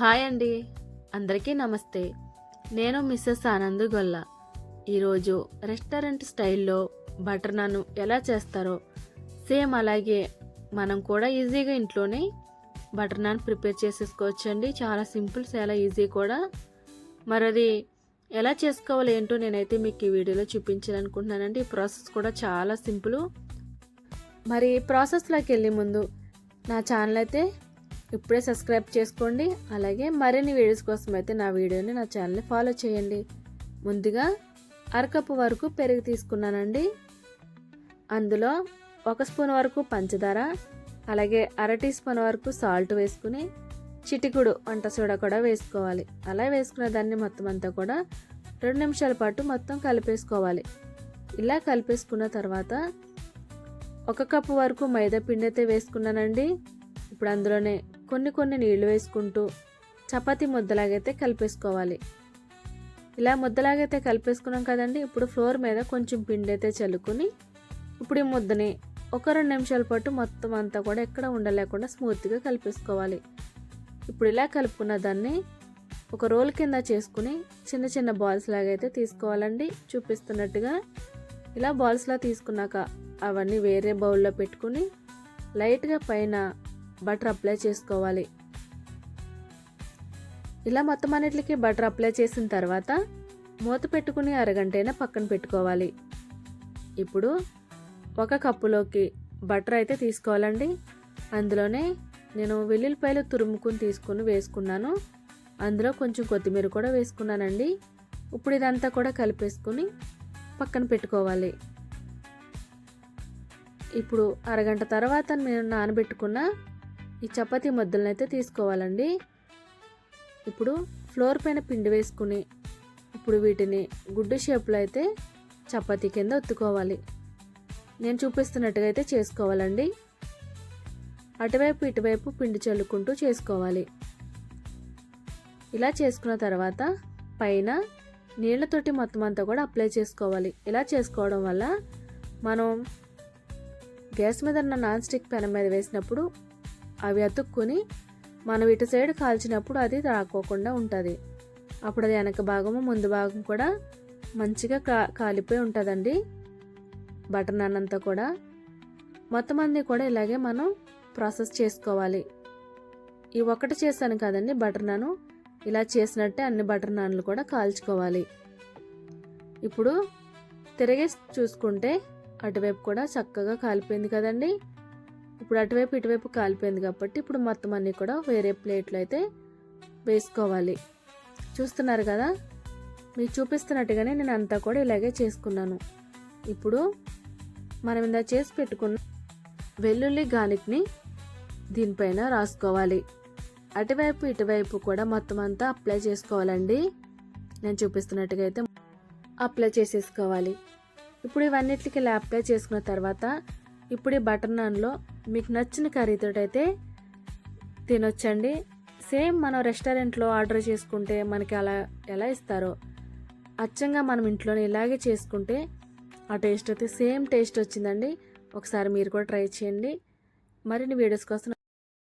Hi అండి. అందరికీ నమస్తే. నేను మిస్సెస్ ఆనంద్ గొల్ల. ఈరోజు రెస్టారెంట్ స్టైల్లో బటర్ నాన్ ఎలా చేస్తారో సేమ్ అలాగే మనం కూడా ఈజీగా ఇంట్లోనే బటర్ నాన్ ప్రిపేర్ చేసేసుకోవచ్చండి. చాలా సింపుల్ చాలా ఈజీ కూడా. మరి అది ఎలా చేసుకోవాలి ఏంటో నేనైతే మీకు ఈ వీడియోలో చూపించాలనుకుంటున్నానండి. ఈ ప్రాసెస్ కూడా చాలా సింపుల్. మరి ప్రాసెస్లోకి వెళ్ళే ముందు నా ఛానల్ అయితే ఇప్పుడే సబ్స్క్రైబ్ చేసుకోండి. అలాగే మరిన్ని వీడియోస్ కోసం అయితే నా వీడియోని నా ఛానల్ని ఫాలో చేయండి. ముందుగా అరకప్పు వరకు పెరుగు తీసుకున్నానండి. అందులో ఒక స్పూన్ వరకు పంచదార అలాగే అర టీ స్పూన్ వరకు సాల్ట్ వేసుకుని చిటికుడు వంట సోడా కూడా వేసుకోవాలి. అలా వేసుకున్న దాన్ని మొత్తం అంతా కూడా రెండు నిమిషాల పాటు మొత్తం కలిపేసుకోవాలి. ఇలా కలిపేసుకున్న తర్వాత ఒక కప్పు వరకు మైదా పిండి అయితే వేసుకున్నానండి. ఇప్పుడు అందులోనే కొన్ని కొన్ని నీళ్ళు వేసుకుంటూ చపాతి ముద్దలాగైతే కలిపేసుకోవాలి. ఇలా ముద్దలాగైతే కలిపేసుకున్నాం కదండి ఇప్పుడు ఫ్లోర్ మీద కొంచెం పిండి అయితే చల్లుకుని ఇప్పుడు ఈ ముద్దని ఒక రెండు నిమిషాల పాటు మొత్తం అంతా కూడా ఎక్కడ ఉండలేకుండా స్మూత్గా కలిపేసుకోవాలి. ఇప్పుడు ఇలా కలుపుకున్న దాన్ని ఒక రోల్ కింద చేసుకుని చిన్న చిన్న బాల్స్ లాగా అయితే తీసుకోవాలండి. చూపిస్తున్నట్టుగా ఇలా బాల్స్లా తీసుకున్నాక అవన్నీ వేరే బౌల్లో పెట్టుకుని లైట్గా పైన బటర్ అప్లై చేసుకోవాలి. ఇలా మొత్తం అన్నిటికి బటర్ అప్లై చేసిన తర్వాత మూత పెట్టుకుని అరగంటైనా పక్కన పెట్టుకోవాలి. ఇప్పుడు ఒక కప్పులోకి బటర్ అయితే తీసుకోవాలండి. అందులోనే నేను వెల్లుల్లిపాయలు తురుముకుని తీసుకుని వేసుకున్నాను. అందులో కొంచెం కొత్తిమీర కూడా వేసుకున్నానండి. ఇప్పుడు ఇదంతా కూడా కలిపేసుకుని పక్కన పెట్టుకోవాలి. ఇప్పుడు అరగంట తర్వాత నేను నానబెట్టుకున్న ఈ చపాతీ ముద్దలను అయితే తీసుకోవాలండి. ఇప్పుడు ఫ్లోర్ పైన పిండి వేసుకుని ఇప్పుడు వీటిని గుడ్డు షేప్లో అయితే చపాతీ కింద ఒత్తుకోవాలి. నేను చూపిస్తున్నట్టుగా అయితే చేసుకోవాలండి. అటువైపు ఇటువైపు పిండి చల్లుకుంటూ చేసుకోవాలి. ఇలా చేసుకున్న తర్వాత పైన నీళ్ళతోటి మొత్తం అంతా కూడా అప్లై చేసుకోవాలి. ఇలా చేసుకోవడం వల్ల మనం గ్యాస్ మీద ఉన్న నాన్ స్టిక్ పెనం మీద వేసినప్పుడు అవి అతుక్కుని మనం ఇటు సైడ్ కాల్చినప్పుడు అది రాకోకుండా ఉంటుంది. అప్పుడు అది వెనక భాగము ముందు భాగం కూడా మంచిగా కా కాలిపోయి ఉంటుందండి. బటర్ నాన్ అంతా కూడా. మొత్తం అన్నీ కూడా ఇలాగే మనం ప్రాసెస్ చేసుకోవాలి. ఈ ఒకటి చేశాను కదండి బటర్ నాను ఇలా చేసినట్టే అన్ని బటర్ నాన్లు కూడా కాల్చుకోవాలి. ఇప్పుడు తిరిగి చూసుకుంటే అటువైపు కూడా చక్కగా కాలిపోయింది కదండి. ఇప్పుడు అటువైపు ఇటువైపు కాలిపోయింది కాబట్టి ఇప్పుడు మొత్తం అన్నీ కూడా వేరే ప్లేట్లో అయితే వేసుకోవాలి. చూస్తున్నారు కదా? మీకు చూపిస్తున్నట్టుగానే నేను అంతా కూడా ఇలాగే చేసుకున్నాను. ఇప్పుడు మనం ఇందా చేసి పెట్టుకున్న వెల్లుల్లి గానిక్ని దీనిపైన రాసుకోవాలి. అటువైపు ఇటువైపు కూడా మొత్తం అంతా అప్లై చేసుకోవాలండి. నేను చూపిస్తున్నట్టుగా అయితే అప్లై చేసేసుకోవాలి. ఇప్పుడు ఇవన్నిటికి ఇలా అప్లై చేసుకున్న తర్వాత ఇప్పుడు ఈ బటర్ నాన్లో మీకు నచ్చిన కర్రీతో అయితే తినొచ్చండి. సేమ్ మనం రెస్టారెంట్లో ఆర్డర్ చేసుకుంటే మనకి అలా ఎలా ఇస్తారో అచ్చంగా మనం ఇంట్లోనే ఇలాగే చేసుకుంటే ఆ టేస్ట్ అయితే సేమ్ టేస్ట్ వచ్చిందండి. ఒకసారి మీరు కూడా ట్రై చేయండి. మరిన్ని వీడియోస్ కోసం